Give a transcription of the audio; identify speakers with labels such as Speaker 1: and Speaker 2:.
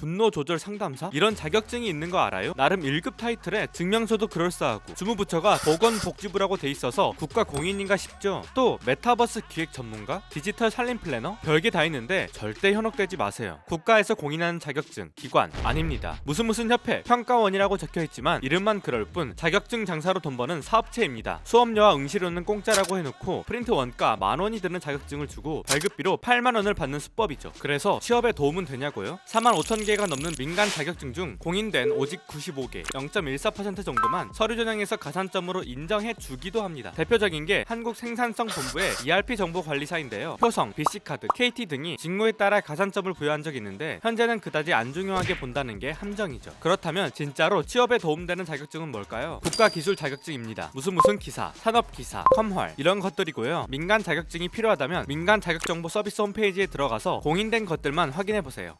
Speaker 1: 분노 조절 상담사 이런 자격증이 있는 거 알아요? 나름 1급 타이틀에 증명서도 그럴싸하고 주무부처가 보건복지부라고 돼 있어서 국가 공인인가 싶죠. 또 메타버스 기획 전문가, 디지털 살림 플래너 별게 다 있는데 절대 현혹되지 마세요. 국가에서 공인하는 자격증 기관 아닙니다. 무슨 무슨 협회 평가원이라고 적혀 있지만 이름만 그럴 뿐 자격증 장사로 돈 버는 사업체입니다. 수업료와 응시료는 공짜라고 해놓고 프린트 원가 만 원이 드는 자격증을 주고 발급비로 8만 원을 받는 수법이죠. 그래서 취업에 도움은 되냐고요? 4만 5천 개가 넘는 민간 자격증 중 공인된 오직 95개, 0.14% 정도만 서류 전형에서 가산점으로 인정해 주기도 합니다. 대표적인 게 한국생산성본부의 ERP 정보관리사인데요. 효성, BC카드, KT 등이 직무에 따라 가산점을 부여한 적이 있는데 현재는 그다지 안 중요하게 본다는 게 함정이죠. 그렇다면 진짜로 취업에 도움되는 자격증은 뭘까요? 국가기술 자격증입니다. 무슨 무슨 기사, 산업기사, 컴활 이런 것들이고요. 민간 자격증이 필요하다면 민간 자격정보 서비스 홈페이지에 들어가서 공인된 것들만 확인해 보세요.